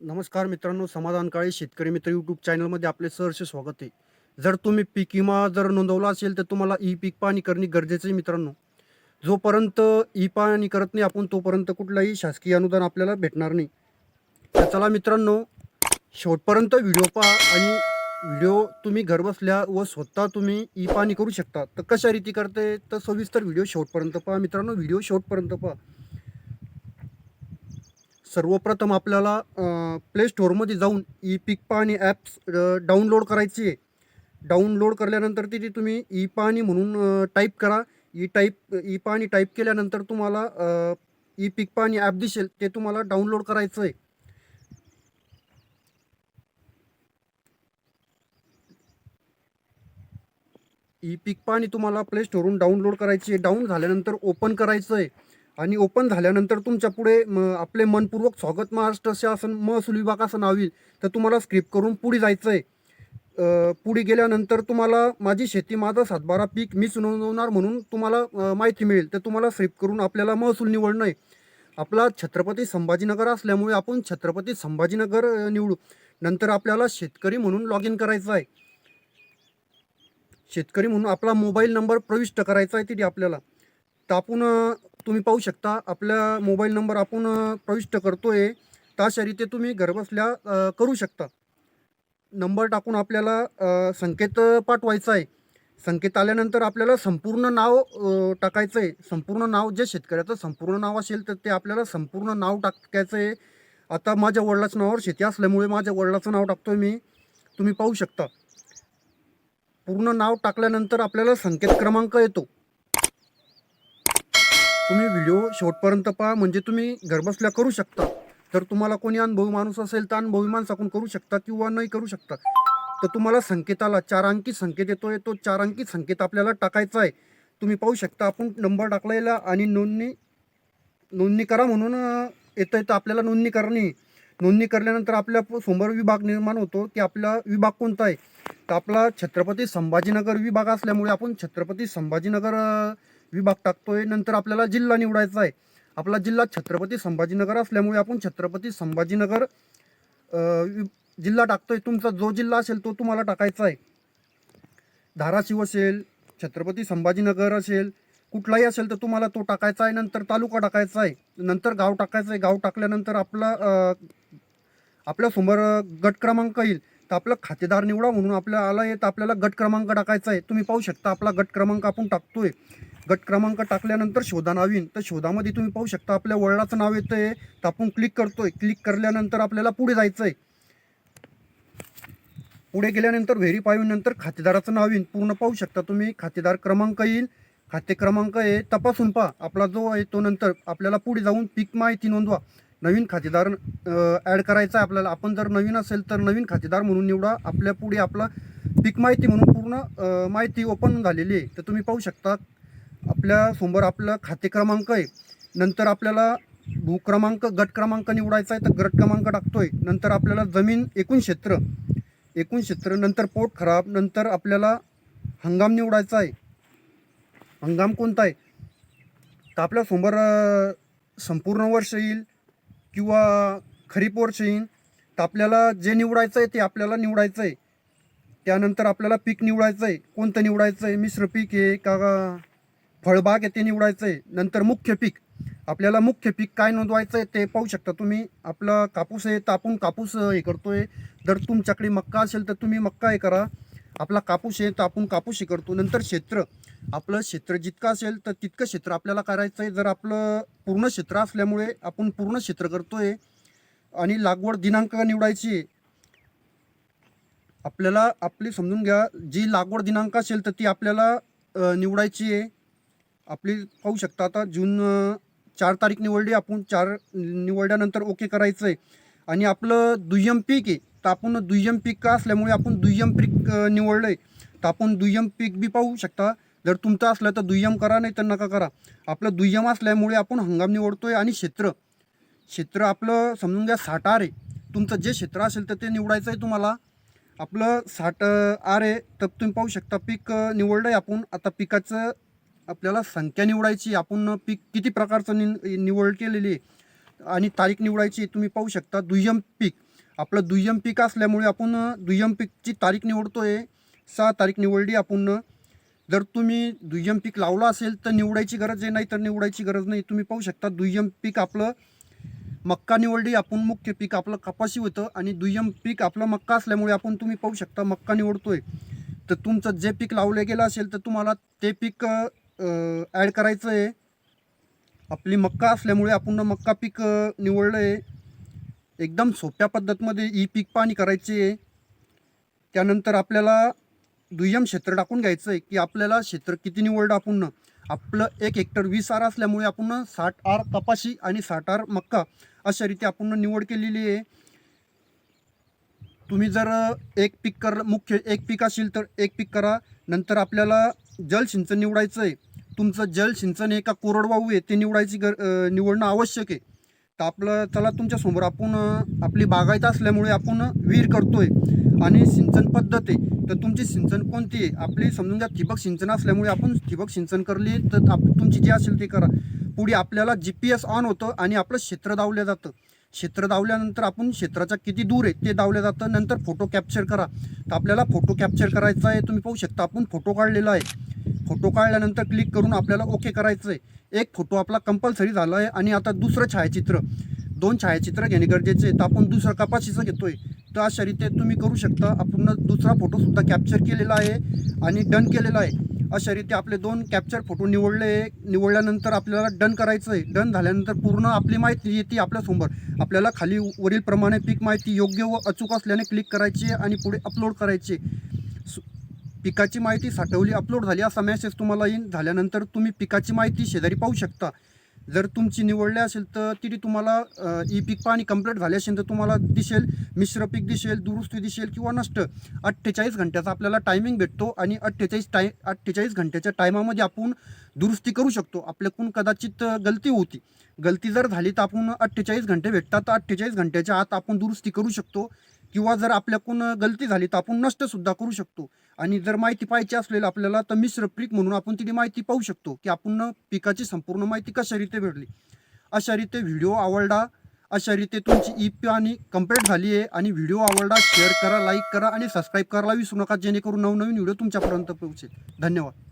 नमस्कार मित्रांनो समाधान काळे शेतकरी मित्र यूट्यूब चॅनलमध्ये आपले सहर्ष स्वागत आहे. जर तुम्ही पीक विमा जर नोंदवला असेल तर तुम्हाला ई पीक पाहणी करणे गरजेचं आहे मित्रांनो. जोपर्यंत ई पाहणी करत नाही आपण तोपर्यंत कुठलाही शासकीय अनुदान आपल्याला भेटणार नाही. तर चला मित्रांनो शेवटपर्यंत व्हिडिओ पहा आणि व्हिडिओ तुम्ही घरबसल्या व स्वतः तुम्ही ई पाहणी करू शकता. तर कशा रीती करते तर सविस्तर व्हिडिओ शेवटपर्यंत पहा मित्रांनो. व्हिडिओ शेवटपर्यंत पहा. सर्वप्रथम आपल्याला प्ले स्टोअरमध्ये जाऊन ई पिकपा पाहणी ॲप्स डाउनलोड करायची आहे. डाउनलोड करल्यानंतर तिथे तुम्ही ई पाणी म्हणून टाईप करा. ई टाईप ई पाणी टाईप केल्यानंतर तुम्हाला ई पिकपा आणि ॲप दिसेल ते तुम्हाला डाउनलोड करायचं आहे. ई पिकपा आणि तुम्हाला प्ले स्टोअरहून डाउनलोड करायची आहे. डाऊन झाल्यानंतर ओपन करायचं आहे. आणि ओपन झाल्यानंतर तुमच्यापुढे म आपले मनपूर्वक स्वागत महाराष्ट्र शासन महसूल विभाग असं नाव येईल तर तुम्हाला स्क्रिप्ट करून पुढे जायचं आहे पुढे गेल्यानंतर तुम्हाला माझी शेती माझा सातबारा पीक मीच नोंदवणार म्हणून तुम्हाला माहिती मिळेल. तर तुम्हाला स्क्रिप करून आपल्याला महसूल निवडणं आहे. आपला छत्रपती संभाजीनगर असल्यामुळे आपण छत्रपती संभाजीनगर निवडू. नंतर आपल्याला शेतकरी म्हणून लॉग इन करायचं आहे. शेतकरी म्हणून आपला मोबाईल नंबर प्रविष्ट करायचा आहे तिथे आपल्याला. तर आपण तुम्ही पाहू शकता आपला मोबाईल नंबर आपण प्रविष्ट करतोय. आहे अशा रीती तुम्ही घरबसल्या करू शकता. नंबर टाकून आपल्याला संकेत पाठवायचा आहे संकेत आल्यानंतर आपल्याला संपूर्ण नाव टाकायचं आहे संपूर्ण नाव जे शेतकऱ्याचं संपूर्ण नाव असेल तर ते आपल्याला संपूर्ण नाव टाकायचं आहे आता माझ्या वडिलाच्या नावावर शेती असल्यामुळे माझ्या वडिलाचं नाव टाकतो मी. तुम्ही पाहू शकता. पूर्ण नाव टाकल्यानंतर आपल्याला संकेत क्रमांक येतो. तुम्ही व्हिडिओ शेवटपर्यंत पहा म्हणजे तुम्ही घरबसल्या करू शकता. जर तुम्हाला कोणी अनुभवी माणूस असेल तर अनुभवी माणसाकडून करू शकता किंवा नाही करू शकता. तर तुम्हाला संकेताला चार अंकी संकेत येतोय तो चार अंकी संकेत आपल्याला टाकायचा आहे. तुम्ही पाहू शकता आपण नंबर टाकलेला आणि नोंदणी नोंदणी करा म्हणून येतं आहे तर आपल्याला नोंदणी करणे. नोंदणी करल्यानंतर आपल्या सोमवार समोर विभाग निर्माण होतो की आपला विभाग कोणता आहे? तर आपला छत्रपती संभाजीनगर विभाग असल्यामुळे आपण छत्रपती संभाजीनगर विभाग टाकतोय नंतर आपल्याला जिल्हा निवडायचा आहे. आपला जिल्हा छत्रपती संभाजीनगर असल्यामुळे आपण छत्रपती संभाजीनगर जिल्हा टाकतोय. तुमचा जो जिल्हा असेल तो तुम्हाला टाकायचा आहे. धाराशिव असेल छत्रपती संभाजीनगर असेल कुठलाही असेल तर तुम्हाला तो टाकायचा आहे. नंतर तालुका टाकायचा आहे. नंतर गाव टाकायचं आहे. गाव टाकल्यानंतर आपला आपल्यासमोर आपल्यासमोर गट क्रमांक येईल. तर आपलं खातेदार निवडा म्हणून आपल्या आला आहे. तर आपल्याला गट क्रमांक टाकायचा आहे. तुम्ही पाहू शकता आपला गट क्रमांक आपण टाकतोय. गट क्रमांक टाकल्यानंतर शोधा नाव तर शोधामध्ये तुम्ही पाहू शकता आपल्या वडिलाचं नाव येतं आहे तर आपण क्लिक करतोय. क्लिक करल्यानंतर आपल्याला पुढे जायचं आहे पुढे गेल्यानंतर व्हेरीफायनंतर खातेदाराचं नाव येईल पूर्ण पाहू शकता तुम्ही. खातेदार क्रमांक येईल. खाते क्रमांक आहे. तपासून पहा. आपला जो आहे तो नंतर आपल्याला पुढे जाऊन पीक माहिती नोंदवा. नवीन खातेदार ॲड करायचा आहे आपल्याला. आपण जर नवीन असेल तर नवीन खातेदार म्हणून निवडा. आपल्या पुढे आपला पीक माहिती म्हणून पूर्ण माहिती ओपन झालेली आहे. तर तुम्ही पाहू शकता आपल्यासमोर आपलं खाते क्रमांक आहे. नंतर आपल्याला भू क्रमांक गट क्रमांक निवडायचा आहे तर गट क्रमांक टाकतोय. नंतर आपल्याला जमीन एकूण क्षेत्र एकूण क्षेत्र नंतर पोट खराब नंतर आपल्याला हंगाम निवडायचा आहे. हंगाम कोणता आहे? तर आपल्यासमोर संपूर्ण वर्ष येईल किंवा खरीप वर्ष येईल तर आपल्याला जे निवडायचं आहे ते आपल्याला निवडायचं आहे. त्यानंतर आपल्याला पीक निवडायचं आहे. कोणतं निवडायचं आहे? मिश्र पीक आहे का? फळबाग येथे निवडायचं आहे नंतर मुख्य पीक. आपल्याला मुख्य पीक काय नोंदवायचं आहे ते पाहू शकता तुम्ही. आपला कापूस आहे तर आपण कापूस हे करतो आहे जर तुमच्याकडे मक्का असेल तर तुम्ही मक्का हे करा. आपला कापूस आहे तर आपण कापूस हे करतो. नंतर क्षेत्र. आपलं क्षेत्र जितकं असेल तर तितकं क्षेत्र आपल्याला करायचं आहे जर आपलं पूर्ण क्षेत्र असल्यामुळे आपण पूर्ण क्षेत्र आहे आणि लागवड दिनांक निवडायची आहे आपल्याला आपली समजून घ्या. जी लागवड दिनांक असेल तर ती आपल्याला निवडायची आहे. आपली पाहू शकता. आता जून चार तारीख निवडली आपण चार निवडल्यानंतर ओके करायचं आहे आणि आपलं दुय्यम पीक आहे तर आपण दुय्यम पीक का असल्यामुळे आपण दुय्यम पीक निवडलं आहे तर आपण दुय्यम पीक बी पाहू शकता. जर तुमचं असलं तर दुय्यम करा नाही तर नका करा. आपलं दुय्यम असल्यामुळे आपण हंगाम निवडतो आहे आणि क्षेत्र. क्षेत्र आपलं समजून घ्या साठ आर आहे. तुमचं जे क्षेत्र असेल तर ते निवडायचं आहे तुम्हाला. आपलं साठ आर आहे तर तुम्ही पाहू शकता पीक निवडलं आहे आपण. आता पिकाचं आपल्याला संख्या निवडायची आपण पीक किती प्रकारचं नि निवड केलेली आहे आणि तारीख निवडायची तुम्ही पाहू शकता. दुय्यम पीक. आपलं दुय्यम पीक असल्यामुळे आपण दुय्यम पीकची तारीख निवडतोय. सहा तारीख निवडली आपण. जर तुम्ही दुय्यम पीक लावलं असेल तर निवडायची गरज आहे नाही तर निवडायची गरज नाही. तुम्ही पाहू शकता दुय्यम पीक आपलं मक्का निवडली आपण मुख्य पीक आपलं कपाशी होतं आणि दुय्यम पीक आपलं मक्का असल्यामुळे आपण तुम्ही पाहू शकता मक्का निवडतोय. तर तुमचं जे पीक लावलं गेलं असेल तर तुम्हाला ते पीक ॲड करायचं आहे आपली मक्का असल्यामुळे आपण मक्का पीक निवडलं आहे एकदम सोप्या पद्धतीमध्ये ई पीक पाणी करायचे आहे त्यानंतर आपल्याला दुय्यम क्षेत्र टाकून घ्यायचं आहे की आपल्याला क्षेत्र किती निवडलं आपण आपलं एक हेक्टर वीस आर असल्यामुळे आपण साठ आर कपाशी आणि साठ आर मक्का अशा रीती आपण निवड केलेली आहे. तुम्ही जर एक पीक कर मुख्य एक पीक असेल तर एक पीक करा. नंतर आपल्याला जलसिंचन निवडायचं आहे तुमचं जलसिंचन आहे का कोरडवाहू आहे ते निवडायची गर निवडणं आवश्यक आहे. तर आपलं चला तुमच्यासमोर आपण आपली बागायत असल्यामुळे आपण विहीर करतोय आणि सिंचन पद्धत आहे. तर तुमची सिंचन कोणती आहे? आपली समजून घ्या ठिबक सिंचन असल्यामुळे आपण ठिबक सिंचन करली तर आप तुमची जी असेल ते करा. पुढे आपल्याला जी पी एस ऑन होतं आणि आपलं क्षेत्र दावलं जातं. क्षेत्र दावल्यानंतर आपण क्षेत्राच्या किती दूर आहे ते दावलं जातं. नंतर फोटो कॅप्चर करा. तर आपल्याला फोटो कॅप्चर करायचा आहे. तुम्ही पाहू शकता आपण फोटो काढलेला आहे. फोटो काढल्यानंतर क्लिक करून आपल्याला ओके करायचं आहे एक फोटो आपला कंपल्सरी झाला आहे आणि आता दुसरं छायाचित्र. दोन छायाचित्र घेणे गरजेचे आहे. तर आपण दुसरं कपाशीचं घेतो आहे तर अशा रीते तुम्ही करू शकता. आपण दुसरा फोटोसुद्धा कॅप्चर केलेला आहे आणि डन केलेला आहे. अशा रीते आपले दोन कॅप्चर फोटो निवडले. निवडल्यानंतर आपल्याला डन करायचं आहे. डन झाल्यानंतर पूर्ण आपली माहिती येते आपल्यासमोर आपल्याला खाली वरीलप्रमाणे पीक माहिती योग्य व अचूक असल्याने क्लिक करायची आणि पुढे अपलोड करायचे सु- पिकाची माहिती साठवली अपलोड झाली असा मेसेज तुम्हाला येईल झाल्यानंतर तुम्ही पिकाची माहिती शेजारी पाहू शकता. जर तुमची निवडली असेल तर तिथे तुम्हाला ई पीक पाणी कंप्लीट झाले असेल तर तुम्हाला दिसेल मिश्र पीक दिसेल दुरुस्ती दिसेल किंवा नष्ट. अठ्ठेचाळीस घंट्याचा आपल्याला टायमिंग भेटतो आणि अठ्ठेचाळीस टाय अठ्ठेचाळीस घंट्याच्या टायमामध्ये आपण दुरुस्ती करू शकतो. आपल्याकडून कदाचित गलती होती. गलती जर झाली तर आपण अठ्ठेचाळीस घंटे भेटतात. तर अठ्ठेचाळीस घंट्याच्या आत आपण दुरुस्ती करू शकतो. किंवा जर आपल्याकडून गलती झाली तर आपण नष्टसुद्धा करू शकतो. आणि जर माहिती पाहिजे असलेलं आपल्याला तर मिश्र पीक म्हणून आपण तिथे माहिती पाहू शकतो की आपण पिकाची संपूर्ण माहिती कशा रीते भेटली. अशा रीते व्हिडिओ आवडला अशा रीते तुमची ई पी आणि कंप्लीट झाली आहे आणि व्हिडिओ आवडला शेअर करा लाईक करा आणि सबस्क्राईब करायला विसरू नका जेणेकरून नवनवीन व्हिडिओ तुमच्यापर्यंत पोहोचेल. धन्यवाद.